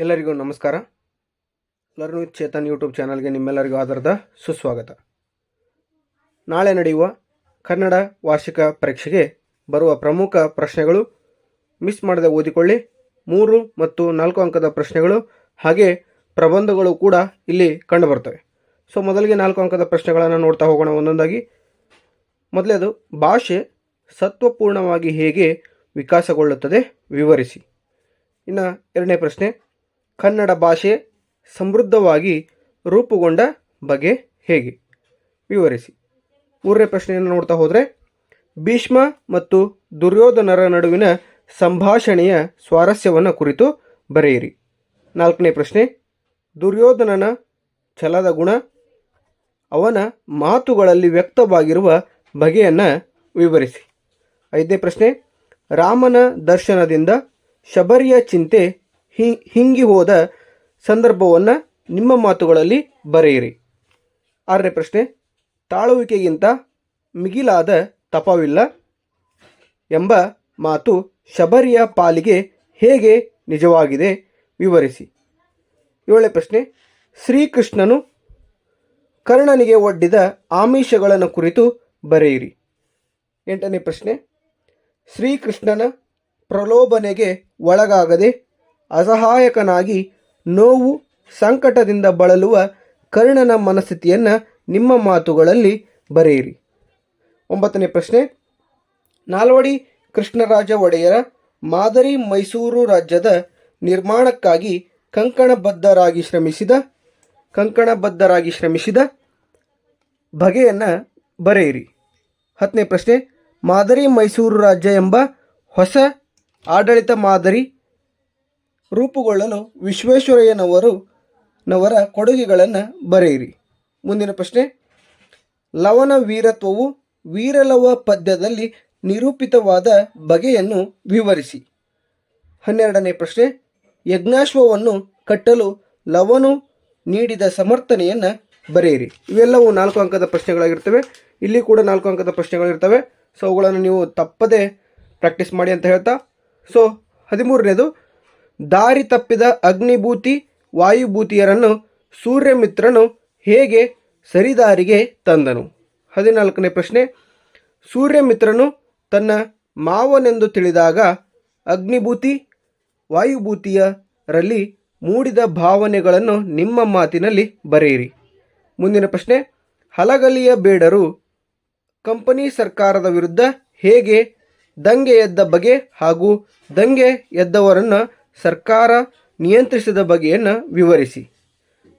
ಎಲ್ಲರಿಗೂ ನಮಸ್ಕಾರ. With Chetan YouTube ಚಾನಲ್ಗೆ ನಿಮ್ಮೆಲ್ಲರಿಗೂ ಆಧಾರದ ಸುಸ್ವಾಗತ. ನಾಳೆ ನಡೆಯುವ ಕನ್ನಡ ವಾರ್ಷಿಕ ಪರೀಕ್ಷೆಗೆ ಬರುವ ಪ್ರಮುಖ ಪ್ರಶ್ನೆಗಳು ಮಿಸ್ ಮಾಡದೆ ಓದಿಕೊಳ್ಳಿ. ಮೂರು ಮತ್ತು ನಾಲ್ಕು ಅಂಕದ ಪ್ರಶ್ನೆಗಳು ಹಾಗೆ ಪ್ರಬಂಧಗಳು ಕೂಡ ಇಲ್ಲಿ ಕಂಡುಬರ್ತವೆ. ಸೊ, ಮೊದಲಿಗೆ ನಾಲ್ಕು ಅಂಕದ ಪ್ರಶ್ನೆಗಳನ್ನು ನೋಡ್ತಾ ಹೋಗೋಣ ಒಂದೊಂದಾಗಿ. ಮೊದಲೇದು ಭಾಷೆ ಸತ್ವಪೂರ್ಣವಾಗಿ ಹೇಗೆ ವಿಕಾಸಗೊಳ್ಳುತ್ತದೆ? ವಿವರಿಸಿ. ಇನ್ನು ಎರಡನೇ ಪ್ರಶ್ನೆ ಕನ್ನಡ ಭಾಷೆ ಸಮೃದ್ಧವಾಗಿ ರೂಪುಗೊಂಡ ಬಗೆ ಹೇಗೆ? ವಿವರಿಸಿ. ಮೂರನೇ ಪ್ರಶ್ನೆಯನ್ನು ನೋಡ್ತಾ ಹೋದರೆ, ಭೀಷ್ಮ ಮತ್ತು ದುರ್ಯೋಧನರ ನಡುವಿನ ಸಂಭಾಷಣೆಯ ಸ್ವಾರಸ್ಯವನ್ನು ಕುರಿತು ಬರೆಯಿರಿ. ನಾಲ್ಕನೇ ಪ್ರಶ್ನೆ, ದುರ್ಯೋಧನನ ಛಲದ ಗುಣ, ಅವನ ಮಾತುಗಳಲ್ಲಿ ವ್ಯಕ್ತವಾಗಿರುವ ಬಗೆಯನ್ನು ವಿವರಿಸಿ. ಐದನೇ ಪ್ರಶ್ನೆ, ರಾಮನ ದರ್ಶನದಿಂದ ಶಬರಿಯ ಚಿಂತೆ ಹಿಂಗಿ ಹೋದ ಸಂದರ್ಭವನ್ನು ನಿಮ್ಮ ಮಾತುಗಳಲ್ಲಿ ಬರೆಯಿರಿ. ಆರನೇ ಪ್ರಶ್ನೆ, ತಾಳುವಿಕೆಗಿಂತ ಮಿಗಿಲಾದ ತಪವಿಲ್ಲ ಎಂಬ ಮಾತು ಶಬರಿಯ ಪಾಲಿಗೆ ಹೇಗೆ ನಿಜವಾಗಿದೆ ವಿವರಿಸಿ. ಏಳನೇ ಪ್ರಶ್ನೆ, ಶ್ರೀಕೃಷ್ಣನು ಕರ್ಣನಿಗೆ ಒಡ್ಡಿದ ಆಮಿಷಗಳನ್ನು ಕುರಿತು ಬರೆಯಿರಿ. ಎಂಟನೇ ಪ್ರಶ್ನೆ, ಶ್ರೀಕೃಷ್ಣನ ಪ್ರಲೋಭನೆಗೆ ಒಳಗಾಗದೆ ಅಸಹಾಯಕನಾಗಿ ನೋವು ಸಂಕಟದಿಂದ ಬಳಲುವ ಕರ್ಣನ ಮನಸ್ಥಿತಿಯನ್ನು ನಿಮ್ಮ ಮಾತುಗಳಲ್ಲಿ ಬರೆಯಿರಿ. ಒಂಬತ್ತನೇ ಪ್ರಶ್ನೆ. ನಾಲ್ವಡಿ ಕೃಷ್ಣರಾಜ ಒಡೆಯರ ಮಾದರಿ ಮೈಸೂರು ರಾಜ್ಯದ ನಿರ್ಮಾಣಕ್ಕಾಗಿ ಕಂಕಣಬದ್ಧರಾಗಿ ಶ್ರಮಿಸಿದ ಕಂಕಣಬದ್ಧರಾಗಿ ಶ್ರಮಿಸಿದ ಬಗೆಯನ್ನು ಬರೆಯಿರಿ. ಹತ್ತನೇ ಪ್ರಶ್ನೆ. ಮಾದರಿ ಮೈಸೂರು ರಾಜ್ಯ ಎಂಬ ಹೊಸ ಆಡಳಿತ ಮಾದರಿ ರೂಪುಗೊಳ್ಳಲು ವಿಶ್ವೇಶ್ವರಯ್ಯನವರು ನವರ ಕೊಡುಗೆಗಳನ್ನು ಬರೆಯಿರಿ. ಮುಂದಿನ ಪ್ರಶ್ನೆ, ಲವನ ವೀರತ್ವವು ವೀರಲವ ಪದ್ಯದಲ್ಲಿ ನಿರೂಪಿತವಾದ ಬಗೆಯನ್ನು ವಿವರಿಸಿ. ಹನ್ನೆರಡನೇ ಪ್ರಶ್ನೆ, ಯಜ್ಞಾಶ್ವವನ್ನು ಕಟ್ಟಲು ಲವನು ನೀಡಿದ ಸಮರ್ಥನೆಯನ್ನು ಬರೆಯಿರಿ. ಇವೆಲ್ಲವೂ ನಾಲ್ಕು ಅಂಕದ ಪ್ರಶ್ನೆಗಳಾಗಿರ್ತವೆ. ಇಲ್ಲಿ ಕೂಡ ನಾಲ್ಕು ಅಂಕದ ಪ್ರಶ್ನೆಗಳಿರ್ತವೆ ಸೊ ಅವುಗಳನ್ನು ನೀವು ತಪ್ಪದೇ ಪ್ರಾಕ್ಟೀಸ್ ಮಾಡಿ ಅಂತ ಹೇಳ್ತಾ. ಸೊ ಹದಿಮೂರನೇದು ದಾರಿ ತಪ್ಪಿದ ಅಗ್ನಿಭೂತಿ ವಾಯುಭೂತಿಯರನ್ನು ಸೂರ್ಯಮಿತ್ರನು ಹೇಗೆ ಸರಿದಾರಿಗೆ ತಂದನು? ಹದಿನಾಲ್ಕನೇ ಪ್ರಶ್ನೆ. ಸೂರ್ಯಮಿತ್ರನು ತನ್ನ ಮಾವನೆಂದು ತಿಳಿದಾಗ ಅಗ್ನಿಭೂತಿ ವಾಯುಭೂತಿಯರಲ್ಲಿ ಮೂಡಿದ ಭಾವನೆಗಳನ್ನು ನಿಮ್ಮ ಮಾತಿನಲ್ಲಿ ಬರೆಯಿರಿ. ಮುಂದಿನ ಪ್ರಶ್ನೆ. ಹಲಗಲಿಯ ಬೇಡರು ಕಂಪನಿ ಸರ್ಕಾರದ ವಿರುದ್ಧ ಹೇಗೆ ದಂಗೆ ಎದ್ದ ಬಗೆ ಹಾಗೂ ದಂಗೆ ಎದ್ದವರನ್ನು ಸರ್ಕಾರ ನಿಯಂತ್ರಿಸಿದ ಬಗೆಯನ್ನು ವಿವರಿಸಿ.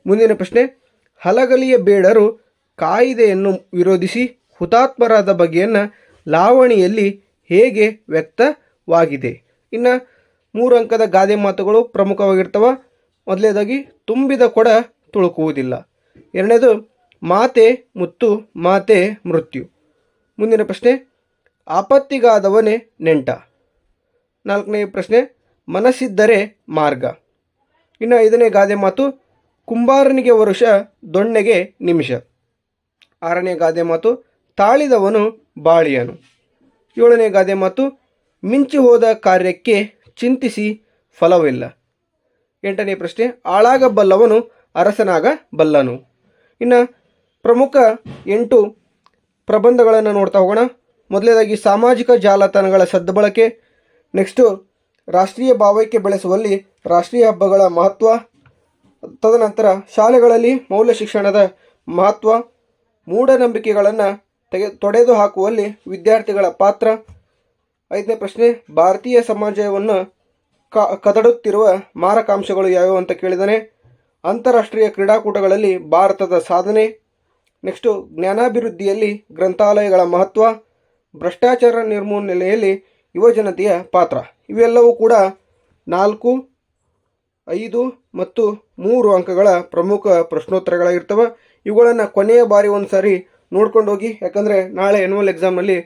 ಮುಂದಿನ ಪ್ರಶ್ನೆ, ಹಲಗಲಿಯ ಬೇಡರು ಕಾಯಿದೆಯನ್ನು ವಿರೋಧಿಸಿ ಹುತಾತ್ಮರಾದ ಬಗೆಯನ್ನು ಲಾವಣಿಯಲ್ಲಿ ಹೇಗೆ ವ್ಯಕ್ತವಾಗಿದೆ? ಇನ್ನು ಮೂರು ಅಂಕದ ಗಾದೆ ಮಾತುಗಳು ಪ್ರಮುಖವಾಗಿರ್ತವೆ. ಮೊದಲನೇದಾಗಿ, ತುಂಬಿದ ಕೊಡ ತುಳುಕುವುದಿಲ್ಲ. ಎರಡನೇದು, ಮಾತೆ ಮುತ್ತು, ಮಾತೆ ಮೃತ್ಯು. ಮುಂದಿನ ಪ್ರಶ್ನೆ, ಆಪತ್ತಿಗಾದವನೇ ನೆಂಟ. ನಾಲ್ಕನೇ ಪ್ರಶ್ನೆ ಮನಸ್ಸಿದ್ದರೆ ಮಾರ್ಗ. ಇನ್ನು ಐದನೇ ಗಾದೆ ಮಾತು, ಕುಂಬಾರನಿಗೆ ವರುಷ, ದೊಣ್ಣೆಗೆ ನಿಮಿಷ. ಆರನೇ ಗಾದೆ ಮಾತು, ತಾಳಿದವನು ಬಾಳಿಯನು. ಏಳನೇ ಗಾದೆ ಮಾತು, ಮಿಂಚಿ ಹೋದ ಕಾರ್ಯಕ್ಕೆ ಚಿಂತಿಸಿ ಫಲವಿಲ್ಲ. ಎಂಟನೇ ಪ್ರಶ್ನೆ, ಆಳಾಗಬಲ್ಲವನು ಅರಸನಾಗ ಬಲ್ಲನು ಇನ್ನು ಪ್ರಮುಖ ಎಂಟು ಪ್ರಬಂಧಗಳನ್ನು ನೋಡ್ತಾ ಹೋಗೋಣ. ಮೊದಲನೇದಾಗಿ ಸಾಮಾಜಿಕ ಜಾಲತಾಣಗಳ ಸದ್ಬಳಕೆ, ನೆಕ್ಸ್ಟು ರಾಷ್ಟ್ರೀಯ ಭಾವೈಕ್ಯ ಬೆಳೆಸುವಲ್ಲಿ ರಾಷ್ಟ್ರೀಯ ಹಬ್ಬಗಳ ಮಹತ್ವ, ತದನಂತರ ಶಾಲೆಗಳಲ್ಲಿ ಮೌಲ್ಯ ಶಿಕ್ಷಣದ ಮಹತ್ವ, ಮೂಢನಂಬಿಕೆಗಳನ್ನು ತೆಗೆ, ತೊಡೆದು ಹಾಕುವಲ್ಲಿ ವಿದ್ಯಾರ್ಥಿಗಳ ಪಾತ್ರ. ಐದನೇ ಪ್ರಶ್ನೆ, ಭಾರತೀಯ ಸಮಾಜವನ್ನು ಕ, ಕದಡುತ್ತಿರುವ ಮಾರಕಾಂಶಗಳು ಯಾವ್ಯಾವು ಅಂತ ಕೇಳಿದರೆ ಅಂತಾರಾಷ್ಟ್ರೀಯ ಕ್ರೀಡಾಕೂಟಗಳಲ್ಲಿ ಭಾರತದ ಸಾಧನೆ. ನೆಕ್ಸ್ಟು, ಜ್ಞಾನಾಭಿವೃದ್ಧಿಯಲ್ಲಿ ಗ್ರಂಥಾಲಯಗಳ ಮಹತ್ವ. ಭ್ರಷ್ಟಾಚಾರ ನಿರ್ಮೂಲನೆಯಲ್ಲಿ ಯುವಜನತೆಯ ಪಾತ್ರ. ಇವೆಲ್ಲವೂ ಕೂಡ ನಾಲ್ಕು, ಐದು ಮತ್ತು ಮೂರು ಅಂಕಗಳ ಪ್ರಮುಖ ಪ್ರಶ್ನೋತ್ತರಗಳಾಗಿರ್ತವೆ. ಇವುಗಳನ್ನು ಕೊನೆಯ ಬಾರಿ ಒಂದು ಸಾರಿ ನೋಡ್ಕೊಂಡು ಹೋಗಿ ಯಾಕಂದರೆ ನಾಳೆ ಎನ್ಯುವಲ್ ಎಕ್ಸಾಮ್ನಲ್ಲಿ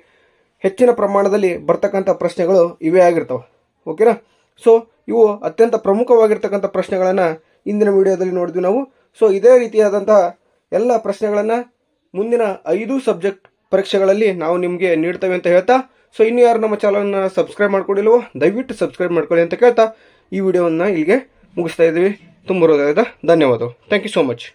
ಹೆಚ್ಚಿನ ಪ್ರಮಾಣದಲ್ಲಿ ಬರ್ತಕ್ಕಂಥ ಪ್ರಶ್ನೆಗಳು ಇವೇ ಆಗಿರ್ತವೆ. ಓಕೆನಾ ಸೊ ಇವು ಅತ್ಯಂತ ಪ್ರಮುಖವಾಗಿರ್ತಕ್ಕಂಥ ಪ್ರಶ್ನೆಗಳನ್ನು ಇಂದಿನ ವಿಡಿಯೋದಲ್ಲಿ ನೋಡಿದ್ವಿ ನಾವು. ಸೊ ಇದೇ ರೀತಿಯಾದಂತಹ ಎಲ್ಲ ಪ್ರಶ್ನೆಗಳನ್ನು ಮುಂದಿನ ಐದು ಸಬ್ಜೆಕ್ಟ್ ಪರೀಕ್ಷೆಗಳಲ್ಲಿ ನಾವು ನಿಮಗೆ ನೀಡ್ತೇವೆ ಅಂತ ಹೇಳ್ತಾ ಸೊ ಇನ್ನು ಯಾರು ನಮ್ಮ ಚಾನಲನ್ನು ಸಬ್ಸ್ಕ್ರೈಬ್ ಮಾಡ್ಕೊಂಡಿಲ್ವೋ, ದಯವಿಟ್ಟು ಸಬ್ಸ್ಕ್ರೈಬ್ ಮಾಡ್ಕೊಳ್ಳಿ ಅಂತ ಕೇಳ್ತಾ ಈ ವಿಡಿಯೋವನ್ನು ಇಲ್ಲಿಗೆ ಮುಗಿಸ್ತಾ ಇದ್ದೀವಿ. ತುಂಬ ಧನ್ಯವಾದಗಳು. Thank you so much